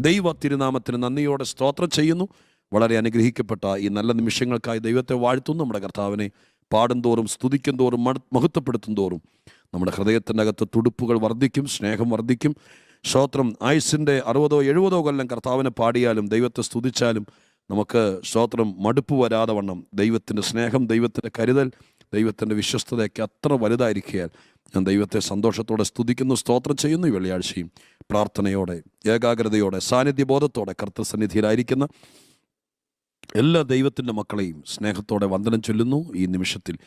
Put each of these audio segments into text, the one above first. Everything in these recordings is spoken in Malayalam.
ദൈവ തിരുനാമത്തിന് നന്ദിയോടെ സ്തോത്രം ചെയ്യുന്നു. വളരെ അനുഗ്രഹിക്കപ്പെട്ട ഈ നല്ല നിമിഷങ്ങൾക്കായി ദൈവത്തെ വാഴ്ത്തുന്നു. നമ്മുടെ കർത്താവിനെ പാടും തോറും സ്തുതിക്കും തോറും മഹത്വപ്പെടുത്തും തോറും നമ്മുടെ ഹൃദയത്തിന്റെ അകത്ത് തുടുപ്പുകൾ വർദ്ധിക്കും സ്നേഹം വർദ്ധിക്കും. സ്തോത്രം ആയുസിന്റെ അറുപതോ എഴുപതോ കൊല്ലം കർത്താവിനെ പാടിയാലും ദൈവത്തെ സ്തുതിച്ചാലും നമുക്ക് സ്തോത്രം മടുപ്പ് വരാതെ വണ്ണം. ദൈവത്തിന്റെ സ്നേഹം ദൈവത്തിന്റെ കരുതൽ ദൈവത്തിന്റെ വിശ്വസ്തതയൊക്കെ അത്ര വലുതായിരിക്കുകയാൽ ഞാൻ ദൈവത്തെ സന്തോഷത്തോടെ സ്തുതിക്കുന്നു സ്തോത്രം ചെയ്യുന്നു ഈ വെള്ളിയാഴ്ചയും. പ്രാർത്ഥനയോടെ ഏകാഗ്രതയോടെ സാന്നിധ്യബോധത്തോടെ കർത്തൃസന്നിധിയിലായിരിക്കുന്ന എല്ലാ ദൈവത്തിന്റെ മക്കളെയും സ്നേഹത്തോടെ വന്ദനം ചൊല്ലുന്നു. ഈ നിമിഷത്തിൽ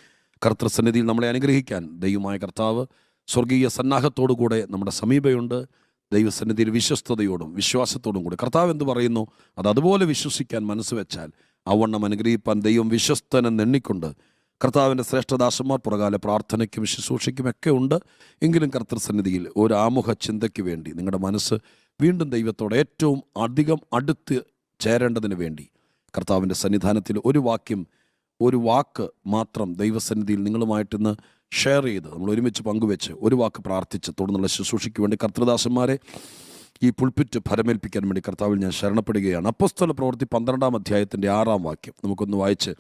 കർത്തൃസന്നിധിയിൽ നമ്മളെ അനുഗ്രഹിക്കാൻ ദൈവമായ കർത്താവ് സ്വർഗീയ സന്നാഹത്തോടു കൂടെ നമ്മുടെ സമീപയുണ്ട്. ദൈവസന്നിധിയിൽ വിശ്വസ്തയോടും വിശ്വാസത്തോടും കൂടെ. കർത്താവ് എന്ത് പറയുന്നു? അത് അതുപോലെ വിശ്വസിക്കാൻ മനസ്സ് വെച്ചാൽ അവണ്ണം അനുഗ്രഹിപ്പാൻ ദൈവം വിശ്വസ്തനെന്ന് എണ്ണിക്കൊണ്ട് കർത്താവിന്റെ ശ്രേഷ്ഠദാസന്മാർ പുറകാല പ്രാർത്ഥനയ്ക്കും ശുശ്രൂഷയ്ക്കും ഒക്കെ ഉണ്ട്. എങ്കിലും കർത്തൃസന്നിധിയിൽ ഒരു ആമുഖ ചിന്തയ്ക്ക് വേണ്ടി നിങ്ങളുടെ മനസ്സ് വീണ്ടും ദൈവത്തോട് ഏറ്റവും അധികം അടുത്ത് ചേരേണ്ടതിന് വേണ്ടി കർത്താവിന്റെ സന്നിധാനത്തിൽ ഒരു വാക്യം ഒരു വാക്ക് മാത്രം ദൈവസന്നിധിയിൽ നിങ്ങളുമായിട്ടിന്ന് ഷെയർ ചെയ്ത് നമ്മൾ ഒരുമിച്ച് പങ്കുവെച്ച് ഒരു വാക്ക് പ്രാർത്ഥിച്ച് തുടർന്നുള്ള ശുശ്രൂഷയ്ക്ക് വേണ്ടി കർത്തൃദാസന്മാരെ ഈ പുൾപ്പിറ്റ് ഫലമേൽപ്പിക്കാൻ വേണ്ടി കർത്താവിൽ ഞാൻ ശരണപ്പെടുകയാണ്. അപ്പസ്തല പ്രവൃത്തി പന്ത്രണ്ടാം അധ്യായത്തിന്റെ ആറാം വാക്യം. നമുക്കൊന്ന് വായിച്ച്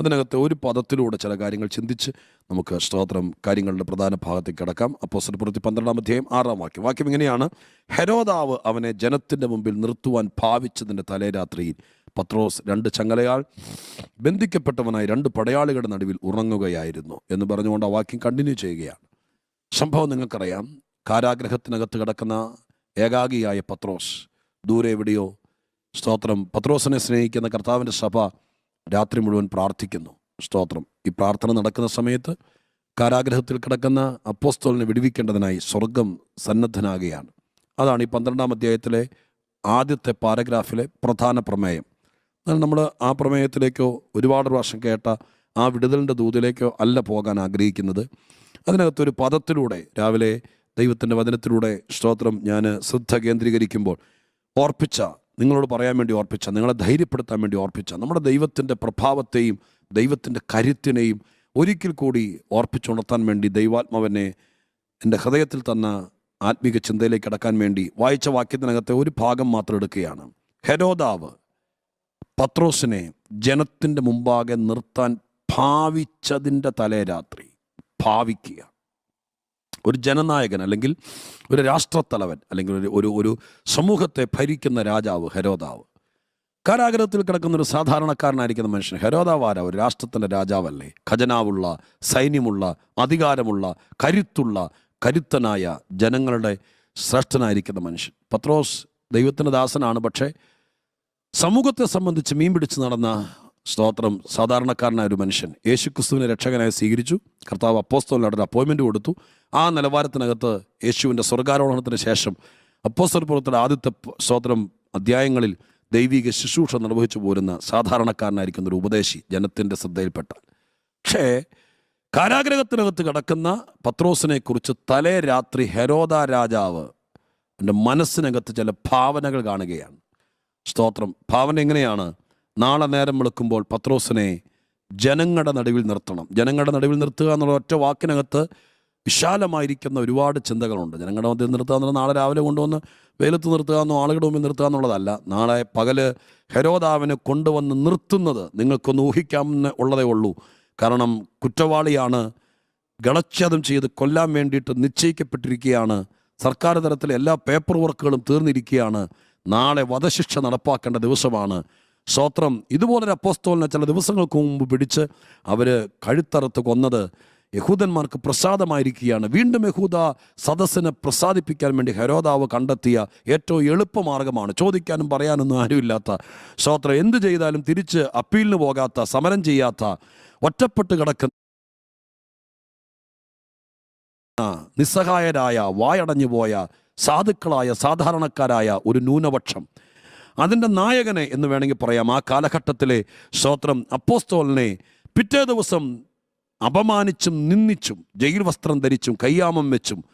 അതിനകത്ത് ഒരു പദത്തിലൂടെ ചില കാര്യങ്ങൾ ചിന്തിച്ച് നമുക്ക് സ്തോത്രം കാര്യങ്ങളുടെ പ്രധാന ഭാഗത്തേക്ക് കിടക്കാം. അപ്പോസ്തല പ്രവൃത്തി പന്ത്രണ്ടാം അധ്യായം ആറാം വാക്യം. വാക്യം ഇങ്ങനെയാണ്. ഹെരോദാവ് അവനെ ജനത്തിന്റെ മുമ്പിൽ നിർത്തുവാൻ ഭാവിച്ചതിന്റെ തലേരാത്രിയിൽ പത്രോസ് രണ്ട് ചങ്ങലയാൾ ബന്ധിക്കപ്പെട്ടവനായി രണ്ട് പടയാളികളുടെ നടുവിൽ ഉറങ്ങുകയായിരുന്നു എന്ന് പറഞ്ഞുകൊണ്ട് ആ വാക്യം കണ്ടിന്യൂ ചെയ്യുകയാണ്. സംഭവം നിങ്ങൾക്കറിയാം. കാരാഗ്രഹത്തിനകത്ത് കിടക്കുന്ന ഏകാഗിയായ പത്രോസ്. ദൂരെ എവിടെയോ സ്തോത്രം. പത്രോസിനെ സ്നേഹിക്കുന്ന കർത്താവിന്റെ സഭ രാത്രി മുഴുവൻ പ്രാർത്ഥിക്കുന്നു. സ്തോത്രം. ഈ പ്രാർത്ഥന നടക്കുന്ന സമയത്ത് കാരാഗ്രഹത്തിൽ കിടക്കുന്ന അപ്പോസ്തോലിനെ വിടുവിക്കേണ്ടതിനായി സ്വർഗം സന്നദ്ധനാകുകയാണ്. അതാണ് ഈ പന്ത്രണ്ടാം അധ്യായത്തിലെ ആദ്യത്തെ പാരഗ്രാഫിലെ പ്രധാന പ്രമേയം. എന്നാൽ നമ്മൾ ആ പ്രമേയത്തിലേക്കോ ഒരുപാട് പ്രാവശ്യം കേട്ട ആ വിടുതലിന്റെ ദൂതിലേക്കോ അല്ല പോകാൻ ആഗ്രഹിക്കുന്നത്. അതിനകത്തൊരു പദത്തിലൂടെ രാവിലെ ദൈവത്തിന്റെ വചനത്തിലൂടെ സ്തോത്രം ഞാൻ ശ്രദ്ധ കേന്ദ്രീകരിക്കുമ്പോൾ ഓർപ്പിച്ച നിങ്ങളോട് പറയാൻ വേണ്ടി ഓർപ്പിച്ച നിങ്ങളെ ധൈര്യപ്പെടുത്താൻ വേണ്ടി ഓർപ്പിച്ച നമ്മുടെ ദൈവത്തിന്റെ പ്രഭാവത്തെയും ദൈവത്തിന്റെ കരുത്തിനെയും ഒരിക്കൽ കൂടി ഓർപ്പിച്ചുണർത്താൻ വേണ്ടി ദൈവാത്മാവനെ എന്റെ ഹൃദയത്തിൽ തന്ന ആത്മീക ചിന്തയിലേക്ക് കടക്കാൻ വേണ്ടി വായിച്ച വാക്യത്തിനകത്തെ ഒരു ഭാഗം മാത്രം എടുക്കുകയാണ്. ഹെരോദാവ് പത്രോസിനെ ജനത്തിന്റെ മുമ്പാകെ നിർത്താൻ ഭാവിച്ചതിന്റെ തലേ രാത്രി ഭാവിക്കുക. ഒരു ജനനായകൻ അല്ലെങ്കിൽ ഒരു രാഷ്ട്രത്തലവൻ അല്ലെങ്കിൽ ഒരു ഒരു ഒരു സമൂഹത്തെ ഭരിക്കുന്ന രാജാവ് ഹരോദാവ്. കാരാഗ്രഹത്തിൽ കിടക്കുന്ന ഒരു സാധാരണക്കാരനായിരിക്കുന്ന മനുഷ്യൻ ഹരോദാവാര ഒരു രാഷ്ട്രത്തിന്റെ രാജാവല്ലേ. ഖജനാവുള്ള സൈന്യമുള്ള അധികാരമുള്ള കരുത്തുള്ള കരുത്തനായ ജനങ്ങളുടെ ശ്രേഷ്ഠനായിരിക്കുന്ന മനുഷ്യൻ. പത്രോസ് ദൈവത്തിന്റെ ദാസനാണ്. പക്ഷേ സമൂഹത്തെ സംബന്ധിച്ച് മീൻ പിടിച്ച് നടന്ന സ്തോത്രം. സാധാരണക്കാരനായ ഒരു മനുഷ്യൻ. യേശുക്രിസ്തുവിനെ രക്ഷകനായി സ്വീകരിച്ചു. കർത്താവ് അപ്പോസ്തോലിനോട് ഒരു അപ്പോയിൻമെന്റ് കൊടുത്തു. ആ നിലവാരത്തിനകത്ത് യേശുവിന്റെ സ്വർഗാരോഹണത്തിന് ശേഷം അപ്പോസ്തോൽ പുറത്തിന്റെ ആദ്യത്തെ സ്തോത്രം അധ്യായങ്ങളിൽ ദൈവിക ശുശ്രൂഷ നിർവഹിച്ചു പോരുന്ന സാധാരണക്കാരനായിരിക്കുന്ന ഒരു ഉപദേശി ജനത്തിന്റെ ശ്രദ്ധയിൽപ്പെട്ട. പക്ഷേ കാരാഗ്രഹത്തിനകത്ത് കിടക്കുന്ന പത്രോസിനെക്കുറിച്ച് തലേ രാത്രി ഹെരോദ രാജാവ് എന്റെ മനസ്സിനകത്ത് ചില ഭാവനകൾ കാണുകയാണ്. സ്തോത്രം. ഭാവന എങ്ങനെയാണ്? നാളെ നേരം വെളുക്കുമ്പോൾ പത്രോസിനെ ജനങ്ങളുടെ നടുവിൽ നിർത്തണം. ജനങ്ങളുടെ നടുവിൽ നിർത്തുക എന്നുള്ള ഒറ്റ വാക്കിനകത്ത് വിശാലമായിരിക്കുന്ന ഒരുപാട് ചിന്തകളുണ്ട്. ജനങ്ങളുടെ മധ്യത്തിൽ നിർത്തുക എന്നുള്ള നാളെ രാവിലെ കൊണ്ടുവന്ന് വെയിലത്ത് നിർത്തുക എന്നോ ആളുകളുടെ മുമ്പിൽ നിർത്തുക എന്നുള്ളതല്ല. നാളെ പകൽ ഹെരോദാവിനെ കൊണ്ടുവന്ന് നിർത്തുന്നത് നിങ്ങൾക്കൊന്ന് ഊഹിക്കാമെന്ന് ഉള്ളതേ ഉള്ളൂ. കാരണം കുറ്റവാളിയാണ് ഗളച്ഛേദം ചെയ്ത് കൊല്ലാൻ വേണ്ടിയിട്ട് നിശ്ചയിക്കപ്പെട്ടിരിക്കുകയാണ്. സർക്കാർ തലത്തിലെ എല്ലാ പേപ്പർ വർക്കുകളും തീർന്നിരിക്കുകയാണ്. നാളെ വധശിക്ഷ നടപ്പാക്കേണ്ട ദിവസമാണ്. സ്തോത്രം. ഇതുപോലൊരു അപ്പോസ്തോലിനെ ചില ദിവസങ്ങൾക്ക് മുമ്പ് പിടിച്ച് അവർ കഴുത്തറുത്ത് കൊന്നത് യഹൂദന്മാർക്ക് പ്രസാദമായിരിക്കുകയാണ്. വീണ്ടും യഹൂദ സദസ്സിനെ പ്രസാദിപ്പിക്കാൻ വേണ്ടി ഹെരോദാവ് കണ്ടെത്തിയ ഏറ്റവും എളുപ്പമാർഗമാണ് ചോദിക്കാനും പറയാനൊന്നും ആരുമില്ലാത്ത സ്തോത്രം. എന്ത് ചെയ്താലും തിരിച്ച് അപ്പീലിന് പോകാത്ത സമരം ചെയ്യാത്ത ഒറ്റപ്പെട്ട് കിടക്കുന്ന നിസ്സഹായരായ വായടഞ്ഞു പോയ സാധുക്കളായ സാധാരണക്കാരായ ഒരു ന്യൂനപക്ഷം. അതിന്റെ നായകനെ എന്ന് വേണമെങ്കിൽ പറയാം. ആ കാലഘട്ടത്തിലെ സ്തോത്രം അപ്പോസ്തോലിനെ പിറ്റേ ദിവസം അപമാനിച്ചും നിന്ദിച്ചും ജയിൽ വസ്ത്രം ധരിച്ചും കയ്യാമം വെച്ചും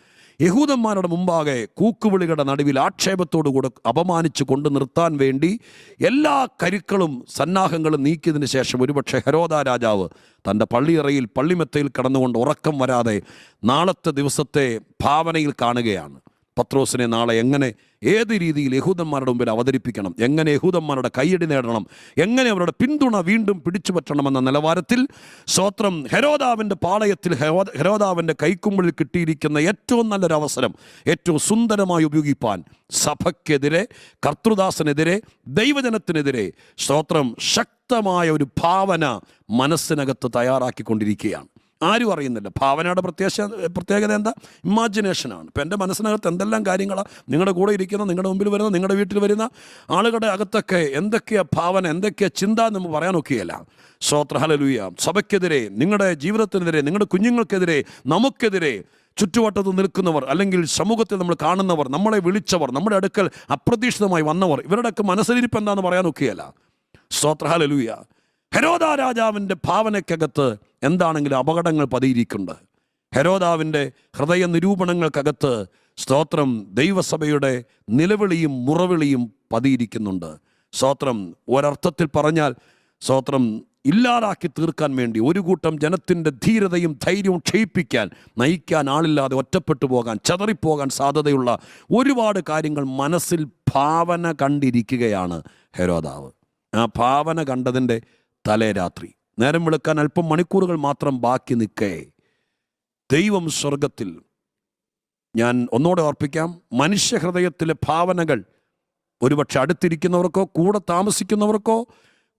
യഹൂദന്മാരുടെ മുമ്പാകെ കൂക്കുവിളികളുടെ നടുവിൽ ആക്ഷേപത്തോടു കൂടെ അപമാനിച്ചു കൊണ്ട് നിർത്താൻ വേണ്ടി എല്ലാ കരുക്കളും സന്നാഹങ്ങളും നീക്കിയതിന് ശേഷം ഒരുപക്ഷെ ഹരോദ രാജാവ് തന്റെ പള്ളിയറയിൽ പള്ളിമെത്തയിൽ കടന്നുകൊണ്ട് ഉറക്കം വരാതെ നാളത്തെ ദിവസത്തെ ഭാവനയിൽ കാണുകയാണ്. പത്രോസിനെ നാളെ എങ്ങനെ ഏത് രീതിയിൽ യഹൂദന്മാരുടെ മുമ്പിൽ അവതരിപ്പിക്കണം എങ്ങനെ യഹൂദന്മാരുടെ കൈയടി നേടണം എങ്ങനെ അവരുടെ പിന്തുണ വീണ്ടും പിടിച്ചു പറ്റണമെന്ന നിലവാരത്തിൽ സ്വത്രം ഹെരോദാവിന്റെ പാളയത്തിൽ ഹെരോ- ഹെരോദാവിന്റെ കൈക്കുമ്പിളിൽ കിട്ടിയിരിക്കുന്ന ഏറ്റവും നല്ലൊരു അവസരം ഏറ്റവും സുന്ദരമായി ഉപയോഗിപ്പാൻ സഭയ്ക്കെതിരെ കർത്തൃദാസനെതിരെ ദൈവജനത്തിനെതിരെ സ്തോത്രം ശക്തമായ ഒരു ഭാവന മനസ്സിനകത്ത് തയ്യാറാക്കിക്കൊണ്ടിരിക്കുകയാണ്. ആരും അറിയുന്നില്ല. ഭാവനയുടെ പ്രത്യേക പ്രത്യേകത എന്താ? ഇമാജിനേഷനാണ് ഇപ്പം എന്റെ മനസ്സിനകത്ത് എന്തെല്ലാം കാര്യങ്ങളാണ് നിങ്ങളുടെ കൂടെ ഇരിക്കുന്ന നിങ്ങളുടെ മുമ്പിൽ വരുന്ന നിങ്ങളുടെ വീട്ടിൽ വരുന്ന ആളുകളുടെ അകത്തൊക്കെ എന്തൊക്കെയാണ് ഭാവന എന്തൊക്കെയാണ് ചിന്ത എന്ന് പറയാനൊക്കെയല്ല ശ്രോത്രഹലലുയ സഭയ്ക്കെതിരെ നിങ്ങളുടെ ജീവിതത്തിനെതിരെ നിങ്ങളുടെ കുഞ്ഞുങ്ങൾക്കെതിരെ നമുക്കെതിരെ ചുറ്റുവട്ടത്ത് നിൽക്കുന്നവർ അല്ലെങ്കിൽ സമൂഹത്തിൽ നമ്മൾ കാണുന്നവർ നമ്മളെ വിളിച്ചവർ നമ്മുടെ അടുക്കൽ അപ്രതീക്ഷിതമായി വന്നവർ ഇവരുടെയൊക്കെ മനസ്സിലിരിപ്പ് എന്താണെന്ന് പറയാനൊക്കെയല്ല സ്തോത്രഹാലലൂയ ഹെരോദ രാജാവിന്റെ ഭാവനയ്ക്കകത്ത് എന്താണെങ്കിലും അപകടങ്ങൾ പതിയിരിക്കുന്നുണ്ട്. ഹെരോദാവിന്റെ ഹൃദയ നിരൂപണങ്ങൾക്കകത്ത് സ്തോത്രം ദൈവസഭയുടെ നിലവിളിയും മുറവിളിയും പതിയിരിക്കുന്നുണ്ട്. സ്തോത്രം ഒരർത്ഥത്തിൽ പറഞ്ഞാൽ സ്തോത്രം ഇല്ലാതാക്കി തീർക്കാൻ വേണ്ടി ഒരു കൂട്ടം ജനത്തിന്റെ ധീരതയും ധൈര്യവും ക്ഷയിപ്പിക്കാൻ നയിക്കാൻ ആളില്ലാതെ ഒറ്റപ്പെട്ടു പോകാൻ ചതറിപ്പോകാൻ സാധ്യതയുള്ള ഒരുപാട് കാര്യങ്ങൾ മനസ്സിൽ ഭാവന കണ്ടിരിക്കുകയാണ് ഹെരോദാവ്. ആ ഭാവന കണ്ടതിന്റെ തലേ രാത്രി. നേരം വിളക്കാൻ അല്പം മണിക്കൂറുകൾ മാത്രം ബാക്കി നിൽക്കേ. ദൈവം സ്വർഗത്തിൽ ഞാൻ ഒന്നോടെ ഓർപ്പിക്കാം. മനുഷ്യഹൃദയത്തിലെ ഭാവനകൾ ഒരുപക്ഷെ അടുത്തിരിക്കുന്നവർക്കോ കൂടെ താമസിക്കുന്നവർക്കോ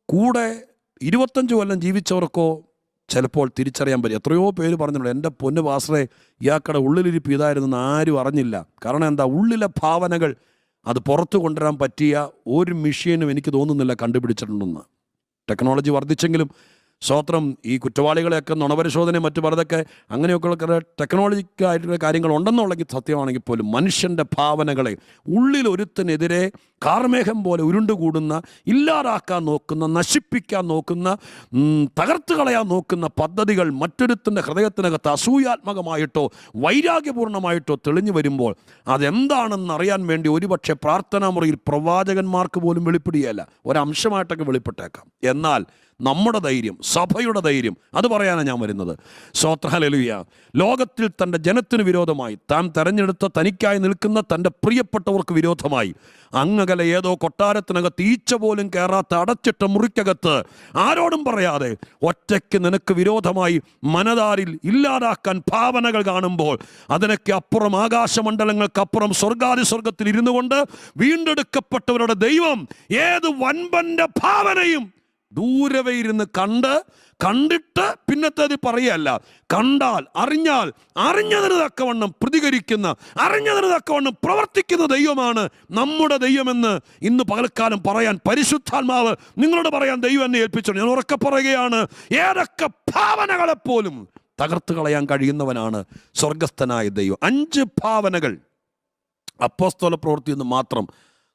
കൂടെ ഇരുപത്തഞ്ച് കൊല്ലം ജീവിച്ചവർക്കോ ചിലപ്പോൾ തിരിച്ചറിയാൻ പറ്റും. എത്രയോ പേര് പറഞ്ഞിട്ടുണ്ട് എന്റെ പൊന്നു പാസറെ ഇയാക്കടെ ഉള്ളിലിരിപ്പ് ഇതായിരുന്നെന്ന് ആരും അറിഞ്ഞില്ല. കാരണം എന്താ? ഉള്ളിലെ ഭാവനകൾ അത് പുറത്തു കൊണ്ടുവരാൻ പറ്റിയ ഒരു മെഷീനും എനിക്ക് തോന്നുന്നില്ല കണ്ടുപിടിച്ചിട്ടുണ്ടെന്ന്. ടെക്നോളജി വർദ്ധിച്ചെങ്കിലും സ്വത്രം ഈ കുറ്റവാളികളെയൊക്കെ നുണപരിശോധനയും മറ്റു പലതൊക്കെ അങ്ങനെയൊക്കെയുള്ള ടെക്നോളജിക്കായിട്ടുള്ള കാര്യങ്ങൾ ഉണ്ടെന്നുള്ളെങ്കിൽ സത്യമാണെങ്കിൽ പോലും മനുഷ്യന്റെ ഭാവനകളെ ഉള്ളിൽ ഒരുത്തിനെതിരെ കാർമേഘം പോലെ ഉരുണ്ടുകൂടുന്ന ഇല്ലാതാക്കാൻ നോക്കുന്ന നശിപ്പിക്കാൻ നോക്കുന്ന തകർത്തു കളയാൻ നോക്കുന്ന പദ്ധതികൾ മറ്റൊരുത്തിന്റെ ഹൃദയത്തിനകത്ത് അസൂയാത്മകമായിട്ടോ വൈരാഗ്യപൂർണമായിട്ടോ തെളിഞ്ഞു വരുമ്പോൾ അതെന്താണെന്ന് അറിയാൻ വേണ്ടി ഒരുപക്ഷെ പ്രാർത്ഥനാ മുറിയിൽ പ്രവാചകന്മാർക്ക് പോലും വെളിപ്പെടുകയല്ല. ഒരംശമായിട്ടൊക്കെ വെളിപ്പെട്ടേക്കാം. എന്നാൽ നമ്മുടെ ധൈര്യം സഭയുടെ ധൈര്യം. അത് പറയാനാണ് ഞാൻ വരുന്നത്. സ്വത്രഹലലുയ ലോകത്തിൽ തന്റെ ജനത്തിന് വിരോധമായി താൻ തെരഞ്ഞെടുത്ത തനിക്കായി നിൽക്കുന്ന തന്റെ പ്രിയപ്പെട്ടവർക്ക് വിരോധമായി. അങ്ങകലെ ഏതോ കൊട്ടാരത്തിനകത്ത് ഈച്ച പോലും കയറാത്ത അടച്ചിട്ട മുറിക്കകത്ത് ആരോടും പറയാതെ ഒറ്റയ്ക്ക് നിനക്ക് വിരോധമായി മനതാരിൽ ഇല്ലാതാക്കാൻ ഭാവനകൾ കാണുമ്പോൾ അതിനൊക്കെ അപ്പുറം ആകാശമണ്ഡലങ്ങൾക്കപ്പുറം സ്വർഗാതി സ്വർഗത്തിൽ ഇരുന്നു കൊണ്ട് വീണ്ടെടുക്കപ്പെട്ടവരുടെ ദൈവം ഏത് വൻപന്റെ ഭാവനയും ദൂരവേ ഇരുന്ന് കണ്ട് കണ്ടിട്ട് പിന്നത്തേത് പറയല്ല കണ്ടാൽ അറിഞ്ഞാൽ അറിഞ്ഞതിന് തക്കവണ്ണം പ്രതികരിക്കുന്ന അറിഞ്ഞതിന് തക്കവണ്ണം പ്രവർത്തിക്കുന്ന ദൈവമാണ് നമ്മുടെ ദൈവമെന്ന് ഇന്ന് പകൽക്കാലം പറയാൻ പരിശുദ്ധാത്മാവ് നിങ്ങളോട് പറയാൻ ദൈവം എന്നെ ഏൽപ്പിച്ചു ഞാൻ ഉറക്കെ പറയുകയാണ് ഏതൊക്കെ ഭാവനകളെപ്പോലും തകർത്ത് കളയാൻ കഴിയുന്നവനാണ് സ്വർഗസ്ഥനായ ദൈവം. അഞ്ച് ഭാവനകൾ. അപ്പോസ്തോല പ്രവൃത്തി എന്ന് മാത്രം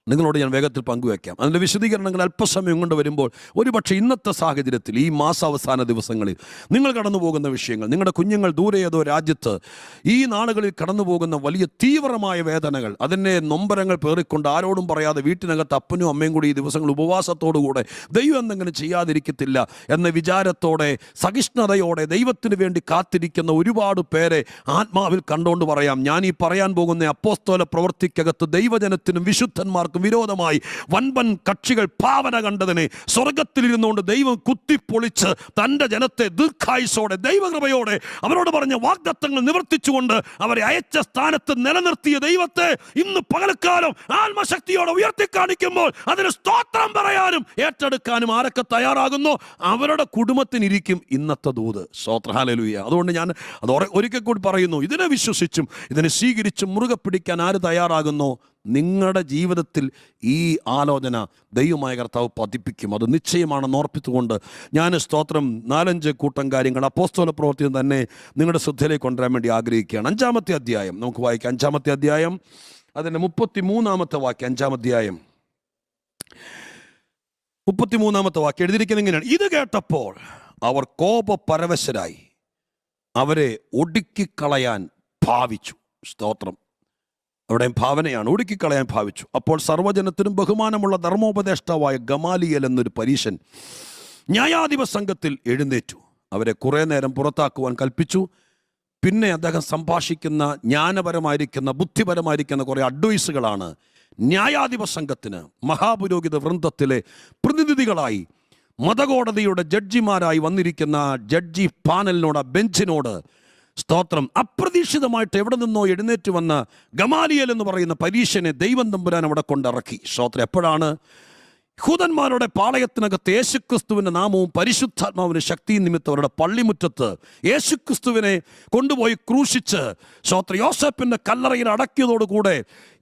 നിങ്ങളോട് ഞാൻ വേഗത്തിൽ പങ്കുവയ്ക്കാം അതിന്റെ വിശദീകരണങ്ങൾ അല്പസമയം കൊണ്ട് വരുമ്പോൾ ഒരുപക്ഷെ ഇന്നത്തെ സാഹചര്യത്തിൽ ഈ മാസാവസാന ദിവസങ്ങളിൽ നിങ്ങൾ കടന്നു പോകുന്ന വിഷയങ്ങൾ നിങ്ങളുടെ കുഞ്ഞുങ്ങൾ ദൂരെ ഏതോ രാജ്യത്ത് ഈ നാളുകളിൽ കടന്നു പോകുന്ന വലിയ തീവ്രമായ വേദനകൾ അതിനെ നൊമ്പരങ്ങൾ പേറിക്കൊണ്ട് ആരോടും പറയാതെ വീട്ടിനകത്ത് അപ്പനും അമ്മയും കൂടി ഈ ദിവസങ്ങൾ ഉപവാസത്തോടുകൂടെ ദൈവം എന്തെങ്കിലും ചെയ്യാതിരിക്കത്തില്ല എന്ന വിചാരത്തോടെ സഹിഷ്ണുതയോടെ ദൈവത്തിന് വേണ്ടി കാത്തിരിക്കുന്ന ഒരുപാട് പേരെ ആത്മാവിൽ കണ്ടുകൊണ്ട് പറയാം. ഞാൻ ഈ പറയാൻ പോകുന്ന അപ്പോസ്തോല പ്രവൃത്തിക്കകത്ത് ദൈവജനത്തിനും വിശുദ്ധന്മാർക്കും വിരോധമായി വൻപൻ കക്ഷികൾ ഭാവന കണ്ടതിനെ സ്വർഗത്തിലിരുന്നുകൊണ്ട് ദൈവം കുത്തിപ്പൊളിച്ച് തന്റെ ജനത്തെ ദീർഘായുസോടെ ദൈവകൃപയോടെ അവരോട് പറഞ്ഞ വാഗ്ദത്തങ്ങൾ നിവർത്തിച്ചുകൊണ്ട് അവരെ അയച്ച സ്ഥാനത്ത് നിലനിർത്തിയ ദൈവത്തെ ഇന്ന് പകൽക്കാലം ആത്മശക്തിയോടെ ഉയർത്തി കാണിക്കുമ്പോൾ അതിന് സ്തോത്രം പറയാനും ഏറ്റെടുക്കാനും ആരൊക്കെ തയ്യാറാകുന്നു? അവരുടെ കുടുംബത്തിനിരിക്കും ഇന്നത്തെ ദൂത്. സ്തോത്രഹാലലുയ അതുകൊണ്ട് ഞാൻ അത് ഒരിക്കൽ കൂടി പറയുന്നു ഇതിനെ വിശ്വസിച്ചും ഇതിനെ സ്വീകരിച്ചും മുറുകെ പിടിക്കാൻ ആര് തയ്യാറാകുന്നോ? നിങ്ങളുടെ ജീവിതത്തിൽ ഈ ആലോചന ദൈവമായ കർത്താവ് പതിപ്പിക്കും. അത് നിശ്ചയമാണെന്ന് ഓർപ്പിച്ചുകൊണ്ട് ഞാൻ സ്തോത്രം. നാലഞ്ച് കൂട്ടം കാര്യങ്ങൾ അപ്പോസ്തോല പ്രവർത്തിയും തന്നെ നിങ്ങളുടെ ശ്രദ്ധയിലേക്ക് കൊണ്ടുവരാൻ വേണ്ടി ആഗ്രഹിക്കുകയാണ്. അഞ്ചാമത്തെ അധ്യായം. നമുക്ക് വായിക്കാം. അഞ്ചാമത്തെ അധ്യായം. അതിന്റെ മുപ്പത്തി മൂന്നാമത്തെ വാക്യം. അഞ്ചാം അധ്യായം. മുപ്പത്തിമൂന്നാമത്തെ വാക്യം എഴുതിയിരിക്കുന്നത് ഇങ്ങനെയാണ്. ഇത് കേട്ടപ്പോൾ അവർ കോപപരവശരായി അവരെ ഒടുക്കിക്കളയാൻ ഭാവിച്ചു. സ്തോത്രം. അവിടെ ഭാവനയാണ് ഒടുക്കിക്കളയാൻ ഭാവിച്ചു. അപ്പോൾ സർവജനത്തിനും ബഹുമാനമുള്ള ധർമ്മോപദേഷ്ടാവായ ഗമാലിയൽ എന്നൊരു പരീശൻ ന്യായാധിപ സംഘത്തിൽ എഴുന്നേറ്റു. അവരെ കുറേ നേരം പുറത്താക്കുവാൻ കൽപ്പിച്ചു. പിന്നെ അദ്ദേഹം സംഭാഷിക്കുന്ന ജ്ഞാനപരമായിരിക്കുന്ന ബുദ്ധിപരമായിരിക്കുന്ന കുറേ അഡ്വൈസുകളാണ് ന്യായാധിപ സംഘത്തിന് മഹാപുരോഹിത വൃന്ദത്തിലെ പ്രതിനിധികളായി മതകോടതിയുടെ ജഡ്ജിമാരായി വന്നിരിക്കുന്ന ജഡ്ജി പാനലിനോട് ബെഞ്ചിനോട് സ്തോത്രം. അപ്രതീക്ഷിതമായിട്ട് എവിടെ നിന്നോ എഴുന്നേറ്റ് വന്ന ഗമാലിയൽ എന്ന് പറയുന്ന പരീക്ഷനെ ദൈവം തമ്പുരാൻ അവിടെ കൊണ്ടിറക്കി. സ്തോത്രം എപ്പോഴാണ് യഹൂദന്മാരുടെ പാളയത്തിനകത്ത് യേശുക്രിസ്തുവിന്റെ നാമവും പരിശുദ്ധാത്മാവിന്റെ ശക്തിയും നിമിത്തം അവരുടെ പള്ളിമുറ്റത്ത് യേശുക്രിസ്തുവിനെ കൊണ്ടുപോയി ക്രൂശിച്ച് ശ്രോത്ര യോസഫിന്റെ കല്ലറയിൽ അടക്കിയതോടുകൂടെ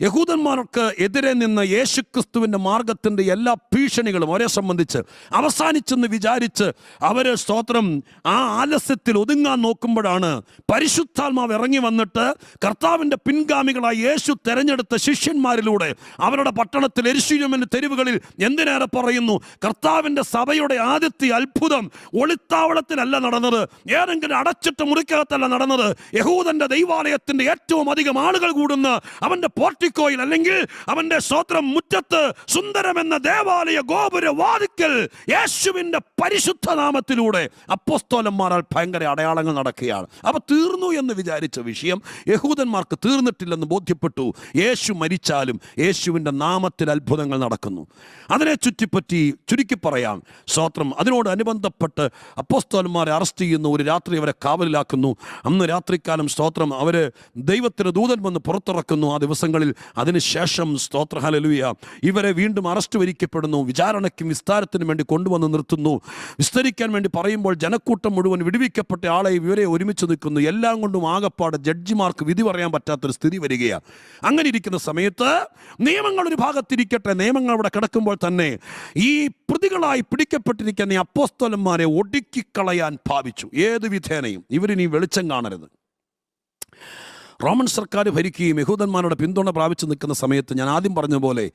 യഹൂദന്മാർക്ക് എതിരെ നിന്ന് യേശുക്രിസ്തുവിന്റെ മാർഗത്തിന്റെ എല്ലാ ഭീഷണികളും അവരെ സംബന്ധിച്ച് അവസാനിച്ചെന്ന് വിചാരിച്ച് അവർ സ്തോത്രം ആ ആലസ്യത്തിൽ ഒതുങ്ങാൻ നോക്കുമ്പോഴാണ് പരിശുദ്ധാത്മാവ് ഇറങ്ങി വന്നിട്ട് കർത്താവിന്റെ പിൻഗാമികളായ യേശു തെരഞ്ഞെടുത്ത ശിഷ്യന്മാരിലൂടെ അവരുടെ പട്ടണത്തിൽ എരിശീലമിന്റെ തെരുവുകളിൽ എന്തിനേറെ പറയുന്നു? കർത്താവിന്റെ സഭയുടെ ആദ്യത്തെ അത്ഭുതം ഒളിത്താവളത്തിലല്ല നടന്നത്. ഏതെങ്കിലും അടച്ചിട്ട് മുറിക്കകത്തല്ല നടന്നത്. യഹൂദന്റെ ദൈവാലയത്തിന്റെ ഏറ്റവും അധികം ആളുകൾ കൂടുന്ന അവന്റെ പോർട്ടിക്കോയിൽ അല്ലെങ്കിൽ അവന്റെ സ്വോത്രം മുറ്റത്ത് സുന്ദരമെന്ന ദേവാലയ ഗോപുര വാതിക്കൽ യേശുവിന്റെ പരിശുദ്ധ നാമത്തിലൂടെ അപ്പോസ്തോലന്മാരാൽ ഭയങ്കര അടയാളങ്ങൾ നടക്കുകയാണ്. അപ്പോൾ തീർന്നു എന്ന് വിചാരിച്ച വിഷയം യഹൂദന്മാർക്ക് തീർന്നിട്ടില്ലെന്ന് ബോധ്യപ്പെട്ടു. യേശു മരിച്ചാലും യേശുവിന്റെ നാമത്തിൽ അത്ഭുതങ്ങൾ നടക്കുന്നു. അതിനെ ചുറ്റിപ്പറ്റി ചുരുക്കി പറയാം. സ്തോത്രം അതിനോട് അനുബന്ധപ്പെട്ട് അപ്പോസ്തോന്മാരെ അറസ്റ്റ് ചെയ്യുന്നു ഒരു രാത്രി അവരെ കാവലിലാക്കുന്നു. അന്ന് രാത്രിക്കാലം സ്തോത്രം അവർ ദൈവത്തിന് ദൂതൻ വന്ന് പുറത്തിറക്കുന്നു. ആ ദിവസങ്ങളിൽ അതിനുശേഷം സ്തോത്ര ഹലലുയ ഇവരെ വീണ്ടും അറസ്റ്റ് വരിക്കപ്പെടുന്നു. വിചാരണയ്ക്കും വിസ്താരത്തിനും വേണ്ടി കൊണ്ടുവന്ന് നിർത്തുന്നു. വിസ്തരിക്കാൻ വേണ്ടി പറയുമ്പോൾ ജനക്കൂട്ടം മുഴുവൻ വിടുവിക്കപ്പെട്ട ആളെ ഇവരെ ഒരുമിച്ച് നിൽക്കുന്നു. എല്ലാം കൊണ്ടും ആകപ്പാട് ജഡ്ജിമാർക്ക് വിധി പറയാൻ പറ്റാത്തൊരു സ്ഥിതി വരികയാണ്. അങ്ങനെ ഇരിക്കുന്ന സമയത്ത് നിയമങ്ങൾ ഒരു ഭാഗത്തിരിക്കട്ടെ. നിയമങ്ങൾ അവിടെ കിടക്കുമ്പോൾ തന്നെ ഈ പ്രതികളായി പിടിക്കപ്പെട്ടിരിക്കുന്ന ഈ അപ്പോസ്തലന്മാരെ ഒടുക്കിക്കളയാൻ ഭാവിച്ചു. ഏത് വിധേനയും. ഇവരിനി വെളിച്ചം കാണരുത്. റോമൻ സർക്കാർ ഭരിക്കുകയും യഹൂദന്മാരുടെ പിന്തുണ പ്രാപിച്ചു നിൽക്കുന്ന സമയത്ത് ഞാൻ ആദ്യം പറഞ്ഞ പോലെ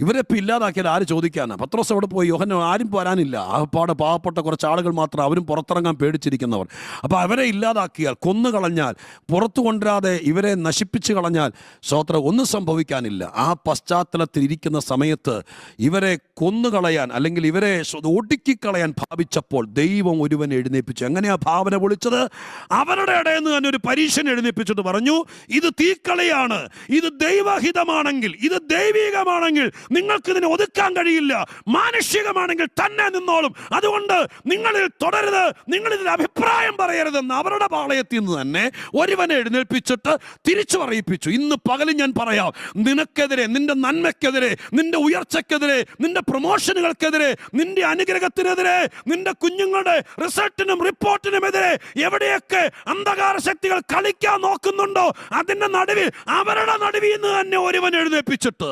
ഇവരെ ഇപ്പം ഇല്ലാതാക്കിയാൽ ആര് ചോദിക്കാനാ? പത്രോസ് അവിടെ പോയി? യോഹന ആരും വരാനില്ല. ആകപ്പാടെ പാവപ്പെട്ട കുറച്ച് ആളുകൾ മാത്രം അവരും പുറത്തിറങ്ങാൻ പേടിച്ചിരിക്കുന്നവർ. അപ്പോൾ അവരെ ഇല്ലാതാക്കിയാൽ കൊന്നു കളഞ്ഞാൽ പുറത്തു കൊണ്ടുവരാതെ ഇവരെ നശിപ്പിച്ചു കളഞ്ഞാൽ സ്വോത്ര ഒന്നും സംഭവിക്കാനില്ല. ആ പശ്ചാത്തലത്തിൽ ഇരിക്കുന്ന സമയത്ത് ഇവരെ കൊന്നുകളയാൻ അല്ലെങ്കിൽ ഇവരെ ഒടുക്കിക്കളയാൻ ഭാവിച്ചപ്പോൾ ദൈവം ഒരുവൻ എഴുന്നേപ്പിച്ചു. എങ്ങനെയാ ഭാവന വിളിച്ചത്? അവരുടെ ഇടയിൽ നിന്ന് തന്നെ ഒരു പരീക്ഷൻ എഴുന്നേപ്പിച്ചിട്ട് പറഞ്ഞു. ഇത് തീക്കളയാണ്. ഇത് ദൈവഹിതമാണെങ്കിൽ ഇത് ദൈവികമാണെങ്കിൽ നിങ്ങൾക്ക് ഇതിനെ ഒതുക്കാൻ കഴിയില്ല. മാനുഷികമാണെങ്കിൽ തന്നെ നിന്നോളും. അതുകൊണ്ട് നിങ്ങളിൽ തുടരുത് നിങ്ങൾ ഇതിൽ അഭിപ്രായം പറയരുതെന്ന് അവരുടെ പാളയത്തിൽ നിന്ന് തന്നെ ഒരുവനെ എഴുന്നേൽപ്പിച്ചിട്ട് തിരിച്ചു പറയിപ്പിച്ചു. ഇന്ന് പകലും ഞാൻ പറയാം നിനക്കെതിരെ നിന്റെ നന്മയ്ക്കെതിരെ നിന്റെ ഉയർച്ചയ്ക്കെതിരെ നിന്റെ പ്രൊമോഷനുകൾക്കെതിരെ നിന്റെ അനുഗ്രഹത്തിനെതിരെ നിന്റെ കുഞ്ഞുങ്ങളുടെ റിസൾട്ടിനും റിപ്പോർട്ടിനുമെതിരെ എവിടെയൊക്കെ അന്ധകാര ശക്തികൾ കളിക്കാൻ നോക്കുന്നുണ്ടോ അതിന്റെ നടുവിൽ അവരുടെ നടുവിൽ നിന്ന് തന്നെ ഒരുവൻ എഴുന്നേൽപ്പിച്ചിട്ട്